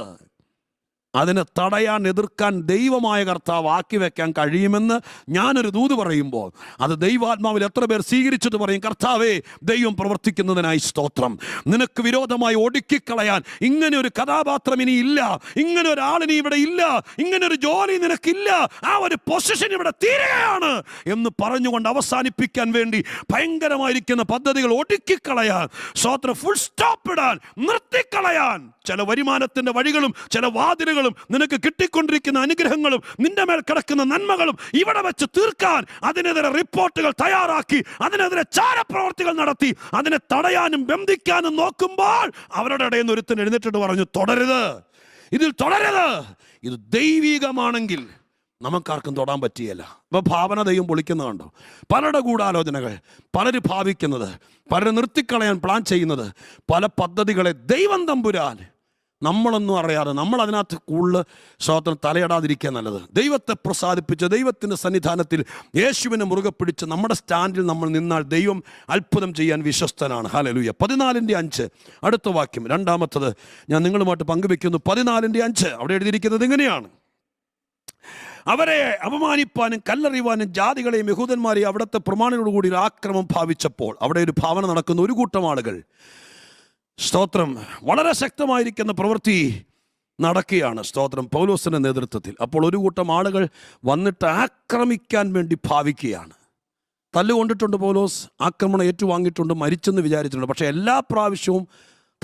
അതിനെ തടയാൻ എതിർക്കാൻ ദൈവമായ കർത്താവ് ആക്കി വെക്കാൻ കഴിയുമെന്ന് ഞാനൊരു ദൂത് പറയുമ്പോൾ അത് ദൈവാത്മാവിൽ എത്ര പേർ സ്വീകരിച്ചിട്ട് പറയും കർത്താവേ ദൈവം പ്രവർത്തിക്കുന്നതിനായി സ്തോത്രം. നിനക്ക് വിരോധമായി ഒടുക്കിക്കളയാൻ ഇങ്ങനെ ഒരു കഥാപാത്രം ഇനി ഇല്ല. ഇങ്ങനെ ഒരാളിനി ഇവിടെ ഇല്ല. ഇങ്ങനെ ഒരു ജോലി നിനക്കില്ല. ആ ഒരു പൊസിഷൻ ഇവിടെ തീരുകയാണ്. എന്ന് പറഞ്ഞുകൊണ്ട് അവസാനിപ്പിക്കാൻ വേണ്ടി ഭയങ്കരമായിരിക്കുന്ന പദ്ധതികൾ ഒടുക്കിക്കളയാൻ സ്തോത്രം ഫുൾ സ്റ്റോപ്പ് ഇടാൻ നിർത്തിക്കളയാൻ. ചില വരുമാനത്തിന്റെ വഴികളും ചില വാതിലുകളും നിനക്ക് കിട്ടിക്കൊണ്ടിരിക്കുന്ന അനുഗ്രഹങ്ങളും നിന്റെ മേൽ കിടക്കുന്ന നന്മകളും ഇവിടെ വെച്ച് തീർക്കാൻ അതിനെതിരെ റിപ്പോർട്ടുകൾ തയ്യാറാക്കി അതിനെതിരെ ചാരപ്രവർത്തികൾ നടത്തി അതിനെ തടയാനും ബന്ധിക്കാനും നോക്കുമ്പോൾ അവരുടെ ഇടയിൽ നിന്ന് ഒരുത്തൻ എഴുന്നേറ്റിട്ട് പറഞ്ഞു തുടരുത് ഇതിൽ തുടരുത് ഇത് ദൈവികമാണെങ്കിൽ നമുക്കാർക്കും തൊടാൻ പറ്റിയല്ല അപ്പോൾ ഭാവന ദൈവം പൊളിക്കുന്നതുണ്ടോ പലരുടെ ഗൂഢാലോചനകൾ പലര് ഭാവിക്കുന്നത് പലരെ നിർത്തിക്കളയാൻ പ്ലാൻ ചെയ്യുന്നത് പല പദ്ധതികളെ ദൈവം തമ്പുരാൻ നമ്മളൊന്നും അറിയാതെ നമ്മൾ അതിനകത്ത് കൂടുതൽ സ്വാതന്ത്ര്യം തലയിടാതിരിക്കുക നല്ലത്. ദൈവത്തെ പ്രസാദിപ്പിച്ച് ദൈവത്തിന്റെ സന്നിധാനത്തിൽ യേശുവിനെ മുറുകെ പിടിച്ച് നമ്മുടെ സ്റ്റാൻഡിൽ നമ്മൾ നിന്നാൽ ദൈവം അത്ഭുതം ചെയ്യാൻ വിശ്വസ്തനാണ്. ഹാലലൂയ പതിനാലിന്റെ അഞ്ച്. അടുത്ത വാക്യം. രണ്ടാമത്തത് ഞാൻ നിങ്ങളുമായിട്ട് പങ്കുവെക്കുന്നു പതിനാലിന്റെ അഞ്ച്. അവിടെ എഴുതിയിരിക്കുന്നത് ഇങ്ങനെയാണ്. അവരെ അപമാനിപ്പാനും കല്ലെറിയുവാനും ജാതികളെയും യഹൂദന്മാരെയും അവിടുത്തെ പ്രമാണികളോടുകൂടി ആക്രമം ഭാവിച്ചപ്പോൾ അവിടെ ഒരു ഭാവന നടക്കുന്ന ഒരു കൂട്ടം ആളുകൾ സ്തോത്രം. വളരെ ശക്തമായിരിക്കുന്ന പ്രവൃത്തി നടക്കുകയാണ് സ്തോത്രം പൗലോസിന്റെ നേതൃത്വത്തിൽ. അപ്പോൾ ഒരു കൂട്ടം ആളുകൾ വന്നിട്ട് ആക്രമിക്കാൻ വേണ്ടി ഭാവിക്കുകയാണ്. തല്ലുകൊണ്ടിട്ടുണ്ട് പൗലോസ് ആക്രമണം ഏറ്റുവാങ്ങിയിട്ടുണ്ട് മരിച്ചെന്ന് വിചാരിച്ചിട്ടുണ്ട്. പക്ഷേ എല്ലാ പ്രാവശ്യവും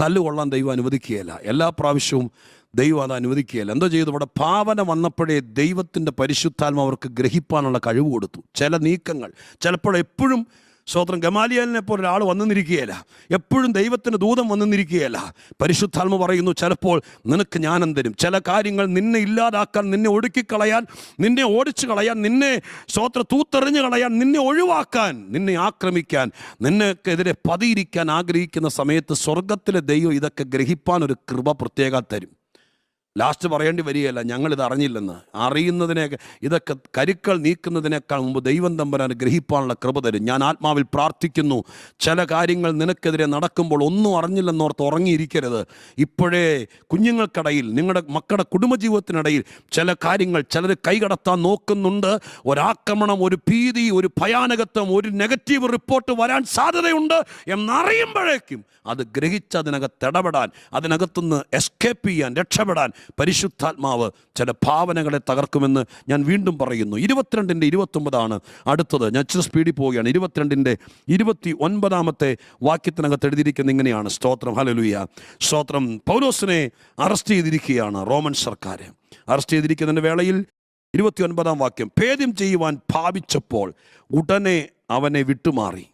തല്ലുകൊള്ളാൻ ദൈവം അനുവദിക്കുകയില്ല. എല്ലാ പ്രാവശ്യവും ദൈവം അത് അനുവദിക്കുകയില്ല. എന്തോ ചെയ്തു? ഇവിടെ ഭാവന വന്നപ്പോഴേ ദൈവത്തിന്റെ പരിശുദ്ധാത്മ അവർക്ക് ഗ്രഹിപ്പാനുള്ള കഴിവ് കൊടുത്തു. ചില നീക്കങ്ങൾ. ചിലപ്പോൾ എപ്പോഴും സ്വോത്രം ഗമാലിയലിനെ പോലെ ഒരാൾ വന്നെന്നിരിക്കുകയില്ല എപ്പോഴും ദൈവത്തിന് ദൂതം വന്നെന്നിരിക്കുകയില്ല പരിശുദ്ധാത്മ പറയുന്നു ചിലപ്പോൾ നിനക്ക് ജ്ഞാനം തരും. ചില കാര്യങ്ങൾ നിന്നെ ഇല്ലാതാക്കാൻ നിന്നെ ഒടുക്കിക്കളയാൻ നിന്നെ ഓടിച്ചു കളയാൻ നിന്നെ സ്വോത്ര തൂത്തെറിഞ്ഞു കളയാൻ നിന്നെ ഒഴിവാക്കാൻ നിന്നെ ആക്രമിക്കാൻ നിനക്കെതിരെ പതിയിരിക്കാൻ ആഗ്രഹിക്കുന്ന സമയത്ത് സ്വർഗത്തിലെ ദൈവം ഇതൊക്കെ ഗ്രഹിപ്പാൻ ഒരു കൃപ പ്രത്യേക തരും. ലാസ്റ്റ് പറയേണ്ടി വരികയല്ല ഞങ്ങളിത് അറിഞ്ഞില്ലെന്ന്. അറിയുന്നതിനെ ഇതൊക്കെ കരുക്കൾ നീക്കുന്നതിനേക്കാൾ മുമ്പ് ദൈവം തമ്പരാൻ ഗ്രഹിപ്പാനുള്ള കൃപ തരും. ഞാൻ ആത്മാവിൽ പ്രാർത്ഥിക്കുന്നു. ചില കാര്യങ്ങൾ നിനക്കെതിരെ നടക്കുമ്പോൾ ഒന്നും അറിഞ്ഞില്ലെന്നോർത്ത് ഉറങ്ങിയിരിക്കരുത്. ഇപ്പോഴേ കുഞ്ഞുങ്ങൾക്കിടയിൽ നിങ്ങളുടെ മക്കളുടെ കുടുംബജീവിതത്തിനിടയിൽ ചില കാര്യങ്ങൾ ചിലർ കൈകടത്താൻ നോക്കുന്നുണ്ട്. ഒരാക്രമണം ഒരു ഭീതി ഒരു ഭയാനകത്വം ഒരു നെഗറ്റീവ് റിപ്പോർട്ട് വരാൻ സാധ്യതയുണ്ട് എന്നറിയുമ്പോഴേക്കും അത് ഗ്രഹിച്ച് അതിനകത്ത് ഇടപെടാൻ അതിനകത്തുനിന്ന് എസ്കേപ്പ് ചെയ്യാൻ രക്ഷപ്പെടാൻ പരിശുദ്ധാത്മാവ് ചില ഭാവനകളെ തകർക്കുമെന്ന് ഞാൻ വീണ്ടും പറയുന്നു. ഇരുപത്തിരണ്ടിന്റെ ഇരുപത്തൊമ്പതാണ് അടുത്തത്. ഞാൻ ഇച്ചിരി സ്പീഡിൽ പോവുകയാണ്. ഇരുപത്തിരണ്ടിന്റെ ഇരുപത്തി ഒൻപതാമത്തെ വാക്യത്തിനകത്ത് എഴുതിയിരിക്കുന്ന ഇങ്ങനെയാണ്. സ്തോത്രം. ഹലലുയ സ്തോത്രം. പൗലോസിനെ അറസ്റ്റ് ചെയ്തിരിക്കുകയാണ് റോമൻ സർക്കാർ. അറസ്റ്റ് ചെയ്തിരിക്കുന്നതിന്റെ വേളയിൽ ഇരുപത്തി ഒൻപതാം വാക്യം ഭേദ്യം ചെയ്യുവാൻ ഭാവിച്ചപ്പോൾ ഉടനെ അവനെ വിട്ടുമാറി.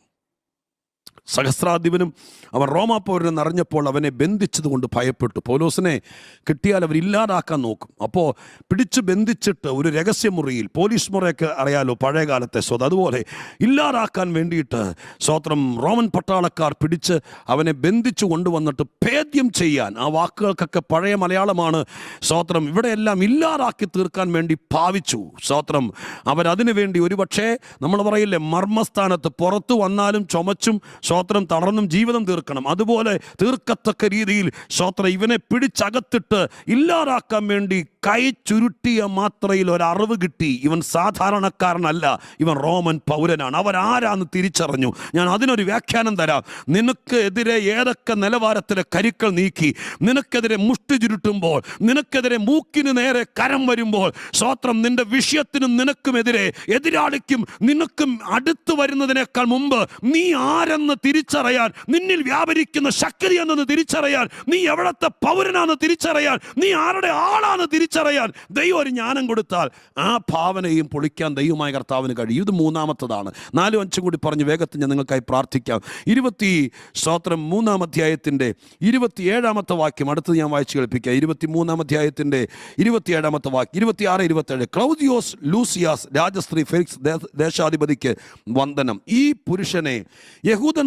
സഹസ്രാധിപനും അവൻ റോമാപ്പൗരനും നിറഞ്ഞപ്പോൾ അവനെ ബന്ധിച്ചതുകൊണ്ട് ഭയപ്പെട്ടു. പൗലോസിനെ കിട്ടിയാൽ അവർ ഇല്ലാതാക്കാൻ നോക്കും. അപ്പോൾ പിടിച്ച് ബന്ധിച്ചിട്ട് ഒരു രഹസ്യമുറിയിൽ പോലീസ് മുറയൊക്കെ അറിയാലോ പഴയ കാലത്തെ സ്വത് അതുപോലെ ഇല്ലാതാക്കാൻ വേണ്ടിയിട്ട് സ്വോത്രം റോമൻ പട്ടാളക്കാർ പിടിച്ച് അവനെ ബന്ധിച്ചു കൊണ്ടുവന്നിട്ട് ഭേദ്യം ചെയ്യാൻ. ആ വാക്കുകൾക്കൊക്കെ പഴയ മലയാളമാണ്. സ്വോത്രം ഇവിടെയെല്ലാം ഇല്ലാതാക്കി തീർക്കാൻ വേണ്ടി ഭാവിച്ചു. സ്വോത്രം അവരതിനു വേണ്ടി ഒരുപക്ഷേ നമ്മൾ പറയില്ലേ മർമ്മസ്ഥാനത്ത് പുറത്തു വന്നാലും ചുമച്ചും സ്വോത്രം തളർന്നും ജീവിതം തീർക്കണം. അതുപോലെ തീർക്കത്തക്ക രീതിയിൽ സ്തോത്രം ഇവനെ പിടിച്ചകത്തിട്ട് ഇല്ലാതാക്കാൻ വേണ്ടി കൈ ചുരുട്ടിയ മാത്രയിൽ ഒരറിവ് കിട്ടി. ഇവൻ സാധാരണക്കാരനല്ല. ഇവൻ റോമൻ പൗരനാണ്. അവരാരാന്ന് തിരിച്ചറിഞ്ഞു. ഞാൻ അതിനൊരു വ്യാഖ്യാനം തരാം. നിനക്ക് എതിരെ ഏതൊക്കെ നിലവാരത്തിലെ കരുക്കൾ നീക്കി നിനക്കെതിരെ മുഷ്ടി ചുരുട്ടുമ്പോൾ നിനക്കെതിരെ മൂക്കിന് നേരെ കരം വരുമ്പോൾ സ്വോത്രം നിന്റെ വിഷയത്തിനും നിനക്കുമെതിരെ എതിരാളിക്കും നിനക്കും അടുത്തു വരുന്നതിനേക്കാൾ മുമ്പ് നീ ആരെന്ന് തിരിച്ചറിയാൻ നിന്നിൽ വ്യാപരിക്കുന്ന ശക്തി എന്നത് തിരിച്ചറിയാൻ നീ എവിടത്തെ പൗരനാന്ന് തിരിച്ചറിയാൻ നീ ആരുടെ ആളാന്ന് തിരിച്ചറിയാൻ ദൈവം ഒരു ജ്ഞാനം കൊടുത്താൽ ആ ഭാവനയും പൊളിക്കാൻ ദൈവമായ കർത്താവിന് കഴിയും. ഇത് മൂന്നാമത്തതാണ്. നാലും അഞ്ചും കൂടി പറഞ്ഞ് വേഗത്തിൽ ഞാൻ നിങ്ങൾക്കായി പ്രാർത്ഥിക്കാം. ഇരുപത്തി സ്തോത്രം മൂന്നാം അധ്യായത്തിന്റെ ഇരുപത്തിയേഴാമത്തെ വാക്യം. അടുത്തത് ഞാൻ വായിച്ചു കേൾപ്പിക്കാം. ഇരുപത്തി മൂന്നാം അധ്യായത്തിന്റെ ഇരുപത്തിയേഴാമത്തെ വാക്യം. ഇരുപത്തിയാറ് ഇരുപത്തേഴ്. ക്ലൗദിയോസ് ലൂസിയാസ് രാജശ്രീ ഫെലിക്സ് ദേശാധിപതിക്ക് വന്ദനം. ഈ പുരുഷനെ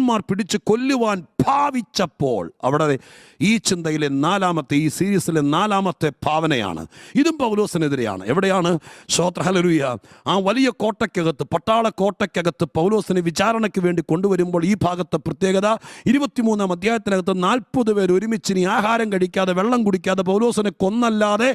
യഹൂദന്മാർ പിടിച്ച് കൊല്ലുവാൻ ഭാവിച്ചപ്പോൾ അവിടെ ഈ ചിന്തയിലെ നാലാമത്തെ ഈ സീരീസിലെ നാലാമത്തെ ഭാവനയാണ്. ഇതും പൗലോസിനെതിരെയാണ്. എവിടെയാണ്? ശ്രോത്രഹലരുയ ആ വലിയ കോട്ടയ്ക്കകത്ത് പട്ടാള കോട്ടയ്ക്കകത്ത് പൗലോസിനെ വിചാരണയ്ക്ക് വേണ്ടി കൊണ്ടുവരുമ്പോൾ ഈ ഭാഗത്തെ പ്രത്യേകത ഇരുപത്തിമൂന്നാം അധ്യായത്തിനകത്ത് നാൽപ്പത് പേർ ഒരുമിച്ച് ഇനി ആഹാരം കഴിക്കാതെ വെള്ളം കുടിക്കാതെ പൗലോസിനെ കൊന്നല്ലാതെ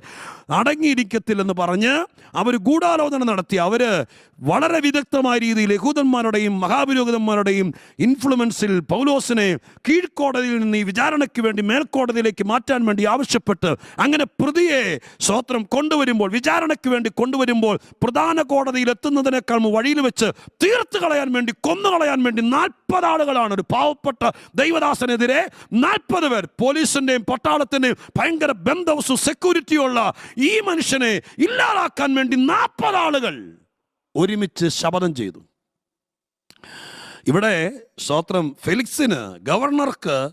അടങ്ങിയിരിക്കത്തില്ലെന്ന് പറഞ്ഞ് അവർ ഗൂഢാലോചന നടത്തി. അവർ വളരെ വിദഗ്ധമായ രീതിയിൽ യഹൂദന്മാരുടെയും മഹാപുരോഹിതന്മാരുടെയും ഇൻഫ്ലുവൻസിൽ പൗലോസിനെ കീഴ്ക്കോടതിയിൽ നിന്ന് ഈ വിചാരണയ്ക്ക് വേണ്ടി മേൽക്കോടതിയിലേക്ക് മാറ്റാൻ വേണ്ടി ആവശ്യപ്പെട്ട് അങ്ങനെ പ്രതിയെ സ്വോത്രം കൊണ്ടുവരുമ്പോൾ വിചാരണയ്ക്ക് വേണ്ടി കൊണ്ടുവരുമ്പോൾ പ്രധാന കോടതിയിൽ എത്തുന്നതിനേക്കാൾ വഴിയിൽ വെച്ച് തീർത്തു കളയാൻ വേണ്ടി കൊന്നു കളയാൻ വേണ്ടി നാൽപ്പത് ആളുകളാണ്. ഒരു പാവപ്പെട്ട ദൈവദാസനെതിരെ നാൽപ്പത് പേർ പോലീസിന്റെയും പട്ടാളത്തിന്റെയും ഭയങ്കര ബന്ധവസും സെക്യൂരിറ്റിയുള്ള ഈ മനുഷ്യനെ ഇല്ലാതാക്കാൻ വേണ്ടി നാൽപ്പത് ആളുകൾ ഒരുമിച്ച് ശപഥം ചെയ്തു. ഇവിടെ സ്വത്രം ഫെലിക്സിന് ഗവർണർക്ക്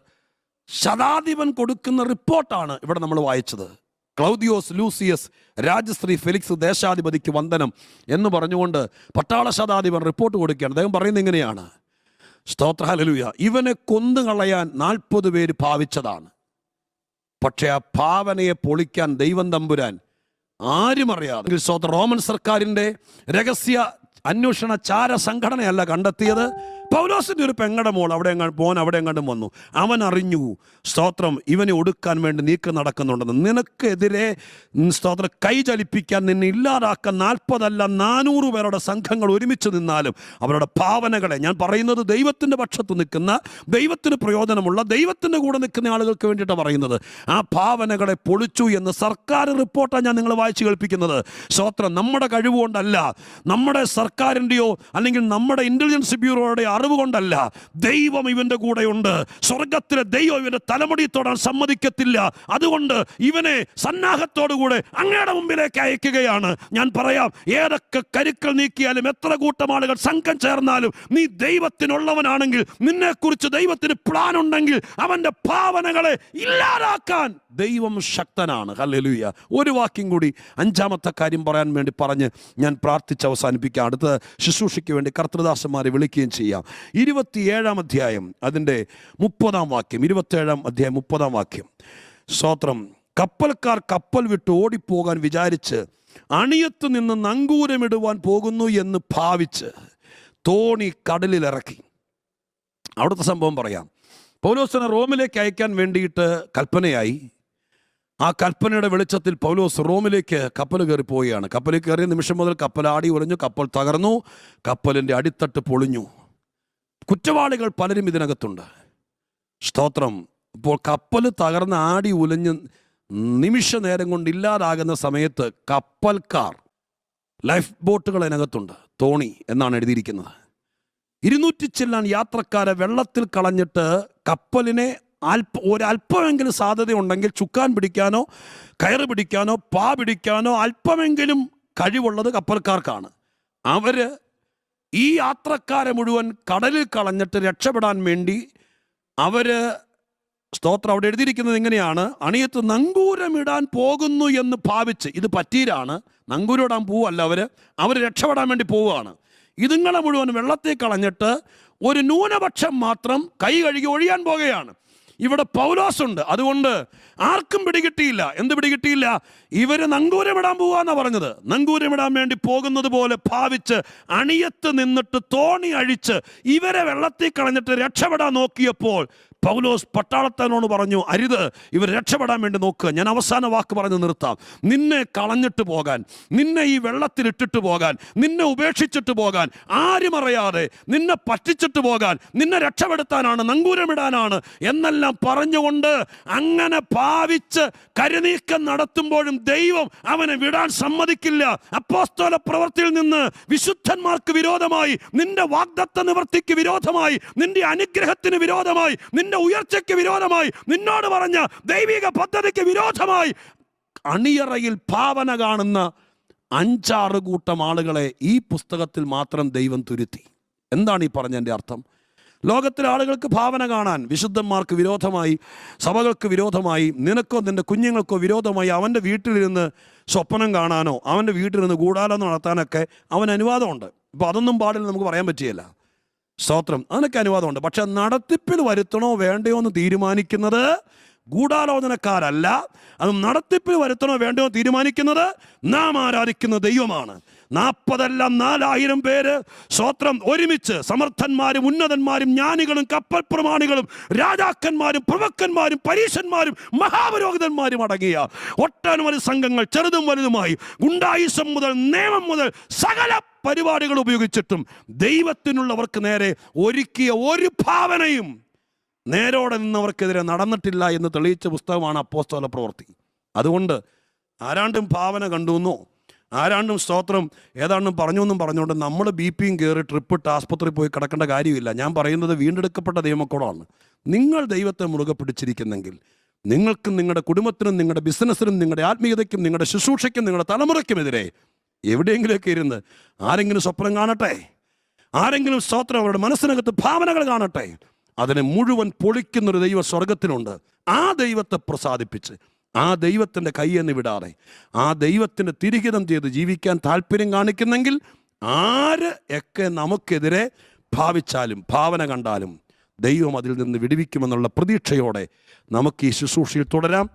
ശതാധിപൻ കൊടുക്കുന്ന റിപ്പോർട്ടാണ് ഇവിടെ നമ്മൾ വായിച്ചത്. ക്ലൗദിയോസ് ലൂസിയസ് രാജശ്രീ ഫെലിക്സ് ദേശാധിപതിക്ക് വന്ദനം എന്ന് പറഞ്ഞുകൊണ്ട് പട്ടാള ശതാധിപൻ റിപ്പോർട്ട് കൊടുക്കുകയാണ്. അദ്ദേഹം പറയുന്നത് എങ്ങനെയാണ് സ്തോത്രഹലലുയ ഇവനെ കൊന്നു കളയാൻ നാൽപ്പത് പേര് ഭാവിച്ചതാണ്. പക്ഷേ ആ ഭാവനയെ പൊളിക്കാൻ ദൈവം തമ്പുരാൻ ആരും അറിയാതെ. സ്തോത്ര റോമൻ സർക്കാരിന്റെ രഹസ്യ അന്വേഷണ ചാര സംഘടനയല്ല കണ്ടെത്തിയത്. പൗലോസിന്റെ ഒരു പെങ്ങടെ മോൾ അവിടെ എങ്ങാണ്ട് പോൻ അവിടെ എങ്ങാണ്ടും വന്നു. അവൻ അറിഞ്ഞു. സ്തോത്രം ഇവനെ ഒടുക്കാൻ വേണ്ടി നീക്കം നടക്കുന്നുണ്ടെന്ന്. നിനക്കെതിരെ സ്തോത്രം കൈ ചലിപ്പിക്കാൻ നിന്നെ ഇല്ലാതാക്കാൻ നാൽപ്പതല്ല നാനൂറ് പേരുടെ സംഘങ്ങൾ ഒരുമിച്ച് നിന്നാലും അവരുടെ ഭാവനകളെ ഞാൻ പറയുന്നത് ദൈവത്തിന്റെ പക്ഷത്ത് നിൽക്കുന്ന ദൈവത്തിന് പ്രയോജനമുള്ള ദൈവത്തിന്റെ കൂടെ നിൽക്കുന്ന ആളുകൾക്ക് വേണ്ടിയിട്ടാണ് പറയുന്നത്. ആ ഭാവനകളെ പൊളിച്ചു എന്ന് സർക്കാർ റിപ്പോർട്ടാണ് ഞാൻ നിങ്ങൾ വായിച്ചു കേൾപ്പിക്കുന്നത്. സ്തോത്രം നമ്മുടെ കഴിവുകൊണ്ടല്ല നമ്മുടെ സർക്കാരിന്റെയോ അല്ലെങ്കിൽ നമ്മുടെ ഇന്റലിജൻസ് ബ്യൂറോയുടെ അറിവ് കൊണ്ടല്ല ദൈവം ഇവന്റെ കൂടെയുണ്ട്. സ്വർഗത്തിലെ ദൈവം ഇവന്റെ തലമുടി തൊടാൻ സമ്മതിക്കത്തില്ല. അതുകൊണ്ട് ഇവനെ സന്നാഹത്തോടുകൂടെ അങ്ങയുടെ മുമ്പിലേക്ക് അയക്കുകയാണ്. ഞാൻ പറയാം ഏതൊക്കെ കരുക്കൾ നീക്കിയാലും എത്ര കൂട്ടം ആളുകൾ സംഘം ചേർന്നാലും നീ ദൈവത്തിനുള്ളവനാണെങ്കിൽ നിന്നെക്കുറിച്ച് ദൈവത്തിന് പ്ലാൻ ഉണ്ടെങ്കിൽ അവന്റെ ഭാവനകളെ ഇല്ലാതാക്കാൻ ദൈവം ശക്തനാണ്. ഹല്ലേലൂയ. ഒരു വാക്യം കൂടി അഞ്ചാമത്തെ കാര്യം പറയാൻ വേണ്ടി പറഞ്ഞ് ഞാൻ പ്രാർത്ഥിച്ച് അവസാനിപ്പിക്കാം. അടുത്ത ശുശ്രൂഷയ്ക്ക് വേണ്ടി കർത്തൃദാസന്മാരെ വിളിക്കുകയും ചെയ്യാം. ഇരുപത്തിയേഴാം അധ്യായം അതിന്റെ മുപ്പതാം വാക്യം ഇരുപത്തേഴാം അധ്യായം മുപ്പതാം വാക്യം. സ്തോത്രം. കപ്പൽക്കാർ കപ്പൽ വിട്ട് ഓടിപ്പോകാൻ വിചാരിച്ച് അണിയത്ത് നിന്ന് നങ്കൂരമിടുവാൻ പോകുന്നു എന്ന് ഭാവിച്ച് തോണി കടലിലിറക്കി. അവിടുത്തെ സംഭവം പറയാം. പൗലോസിനെ റോമിലേക്ക് അയക്കാൻ വേണ്ടിയിട്ട് കൽപ്പനയായി. ആ കൽപ്പനയുടെ വെളിച്ചത്തിൽ പൗലോസ് റോമിലേക്ക് കപ്പൽ കയറി പോവുകയാണ്. കപ്പലിൽ കയറിയ നിമിഷം മുതൽ കപ്പൽ ആടി ഉലഞ്ഞു കപ്പൽ തകർന്നു കപ്പലിന്റെ അടിത്തട്ട് പൊളിഞ്ഞു. കുറ്റവാളികൾ പലരും ഇതിനകത്തുണ്ട്. സ്തോത്രം. ഇപ്പോൾ കപ്പൽ തകർന്ന് ആടി ഉലഞ്ഞ് നിമിഷ നേരം കൊണ്ട് ഇല്ലാതാകുന്ന സമയത്ത് കപ്പൽക്കാർ ലൈഫ് ബോട്ടുകൾ അതിനകത്തുണ്ട്. തോണി എന്നാണ് എഴുതിയിരിക്കുന്നത്. ഇരുന്നൂറ്റി ചെല്ലാൻ യാത്രക്കാരെ വെള്ളത്തിൽ കളഞ്ഞിട്ട് കപ്പലിനെ അല്പ ഒരല്പമെങ്കിലും സാധ്യതയുണ്ടെങ്കിൽ ചുക്കാൻ പിടിക്കാനോ കയറ് പിടിക്കാനോ പാ പിടിക്കാനോ അല്പമെങ്കിലും കഴിവുള്ളത് കപ്പൽക്കാർക്കാണ്. അവർ ഈ യാത്രക്കാരെ മുഴുവൻ കടലിൽ കളഞ്ഞിട്ട് രക്ഷപ്പെടാൻ വേണ്ടി അവർ സ്തോത്രം അവിടെ എഴുതിയിരിക്കുന്നത് ഇങ്ങനെയാണ്. അണിയത്ത് നങ്കൂരമിടാൻ പോകുന്നു എന്ന് ഭാവിച്ച് ഇത് പറ്റീരാണ്. നങ്കൂരിടാൻ പോവല്ല അവർ അവർ രക്ഷപ്പെടാൻ വേണ്ടി പോവുകയാണ്. ഇതുങ്ങളെ മുഴുവൻ വെള്ളത്തിൽ കളഞ്ഞിട്ട് ഒരു ന്യൂനപക്ഷം മാത്രം കൈ കഴുകി ഒഴിയാൻ പോകുകയാണ്. ഇവിടെ പൗലോസുണ്ട്. അതുകൊണ്ട് ആർക്കും പിടികിട്ടിയില്ല. എന്ത് പിടികിട്ടിയില്ല? ഇവർ നങ്കൂരമിടാൻ പോവാന്നാ പറഞ്ഞത്. നങ്കൂരമിടാൻ വേണ്ടി പോകുന്നത് പോലെ ഭാവിച്ച് അണിയത്ത് നിന്നിട്ട് തോണി അഴിച്ച് ഇവരെ വെള്ളത്തിൽ കളഞ്ഞിട്ട് രക്ഷപ്പെടാൻ നോക്കിയപ്പോൾ പൗലോസ് പട്ടാളത്താനോട് പറഞ്ഞു അരുത് ഇവർ രക്ഷപ്പെടാൻ വേണ്ടി നോക്കുക. ഞാൻ അവസാന വാക്ക് പറഞ്ഞു നിർത്താം. നിന്നെ കളഞ്ഞിട്ട് പോകാൻ നിന്നെ ഈ വെള്ളത്തിൽ ഇട്ടിട്ട് പോകാൻ നിന്നെ ഉപേക്ഷിച്ചിട്ട് പോകാൻ ആരും അറിയാതെ നിന്നെ പറ്റിച്ചിട്ട് പോകാൻ നിന്നെ രക്ഷപ്പെടുത്താനാണ് നങ്കൂരമിടാനാണ് എന്നെല്ലാം പറഞ്ഞുകൊണ്ട് അങ്ങനെ പാവിച്ച് കരുനീക്കം നടത്തുമ്പോഴും ദൈവം അവനെ വിടാൻ സമ്മതിക്കില്ല. അപ്പോസ്തോല പ്രവൃത്തിയിൽ നിന്ന് വിശുദ്ധന്മാർക്ക് വിരോധമായി നിന്റെ വാഗ്ദത്ത നിവർത്തിക്ക് വിരോധമായി നിന്റെ അനുഗ്രഹത്തിന് വിരോധമായി നിന്റെ ഉയർച്ചയ്ക്ക് വിരോധമായി നിന്നോട് പറഞ്ഞ ദൈവിക പദ്ധതിക്ക് വിരോധമായി അണിയറയിൽ ഭാവന കാണുന്ന അഞ്ചാറ് കൂട്ടം ആളുകളെ ഈ പുസ്തകത്തിൽ മാത്രം ദൈവം തുരുത്തി. എന്താണ് ഈ പറഞ്ഞതിന്റെ അർത്ഥം? ലോകത്തിലെ ആളുകൾക്ക് ഭാവന കാണാൻ വിശുദ്ധന്മാർക്ക് വിരോധമായി സഭകൾക്ക് വിരോധമായി നിനക്കോ നിന്റെ കുഞ്ഞുങ്ങൾക്കോ വിരോധമായി അവന്റെ വീട്ടിലിരുന്ന് സ്വപ്നം കാണാനോ അവന്റെ വീട്ടിലിരുന്ന് ഗൂഢാലോചന നടത്താനൊക്കെ അവൻ അനുവാദമുണ്ട്. അപ്പോൾ അതൊന്നും പാടില്ല നമുക്ക് പറയാൻ പറ്റിയല്ല സ്തോത്രം. അതിനൊക്കെ അനുവാദമുണ്ട്. പക്ഷെ നടത്തിപ്പിൽ വരുത്തണോ വേണ്ടയോ എന്ന് തീരുമാനിക്കുന്നത് ഗൂഢാലോചനക്കാരല്ല. അത് നടത്തിപ്പിൽ വരുത്തണോ വേണ്ടയോ തീരുമാനിക്കുന്നത് നാം ആരാധിക്കുന്ന ദൈവമാണ്. നാൽപ്പതല്ല നാലായിരം പേര് സ്വത്രം ഒരുമിച്ച് സമർത്ഥന്മാരും ഉന്നതന്മാരും ജ്ഞാനികളും കപ്പൽ പ്രമാണികളും രാജാക്കന്മാരും പ്രഭക്കന്മാരും പരീശന്മാരും മഹാപുരോഹിതന്മാരും അടങ്ങിയ ഒട്ടനവധി സംഘങ്ങൾ ചെറുതും വലുതുമായി ഗുണ്ടായുസം മുതൽ നിയമം മുതൽ സകല പരിപാടികൾ ഉപയോഗിച്ചിട്ടും ദൈവത്തിനുള്ളവർക്ക് നേരെ ഒരുക്കിയ ഒരു ഭാവനയും നേരോടെ നിന്നവർക്കെതിരെ നടന്നിട്ടില്ല എന്ന് തെളിയിച്ച പുസ്തകമാണ് അപ്പോസ്തോല പ്രവൃത്തി. അതുകൊണ്ട് ആരാണ്ടും ഭാവന കണ്ടുവെന്നോ? ആരാണ്ടും സ്തോത്രം ഏതാണ്ടും പറഞ്ഞു എന്നും പറഞ്ഞുകൊണ്ട് നമ്മൾ ബി പിയും കയറി ട്രിപ്പിട്ട് ആസ്പത്രിയിൽ പോയി കിടക്കേണ്ട കാര്യമില്ല. ഞാൻ പറയുന്നത് വീണ്ടെടുക്കപ്പെട്ട ദൈവമക്കളാണ് നിങ്ങൾ ദൈവത്തെ മുറുകെ പിടിച്ചിരിക്കുന്നെങ്കിൽ നിങ്ങൾക്കും നിങ്ങളുടെ കുടുംബത്തിനും നിങ്ങളുടെ ബിസിനസ്സിനും നിങ്ങളുടെ ആത്മീയതയ്ക്കും നിങ്ങളുടെ ശുശ്രൂഷയ്ക്കും നിങ്ങളുടെ തലമുറയ്ക്കുമെതിരെ എവിടെയെങ്കിലുമൊക്കെ ഇരുന്ന് ആരെങ്കിലും സ്വപ്നം കാണട്ടെ? ആരെങ്കിലും സ്തോത്രം അവരുടെ മനസ്സിനകത്ത് ഭാവനകൾ കാണട്ടെ? അതിനെ മുഴുവൻ പൊളിക്കുന്നൊരു ദൈവ സ്വർഗത്തിനുണ്ട് ആ ദൈവത്തെ പ്രസാദിപ്പിച്ച് ആ ദൈവത്തിന്റെ കൈയെന്ന് വിടാതെ ആ ദൈവത്തിന്റെ തിരിഹിതം ചെയ്ത് ജീവിക്കാൻ താല്പര്യം കാണിക്കുന്നെങ്കിൽ ആര് ഒക്കെ നമുക്കെതിരെ ഭാവിച്ചാലും ഭാവന കണ്ടാലും ദൈവം അതിൽ നിന്ന് വിടുവിക്കുമെന്നുള്ള പ്രതീക്ഷയോടെ നമുക്ക് ഈ ശുശ്രൂഷയിൽ തുടരാം.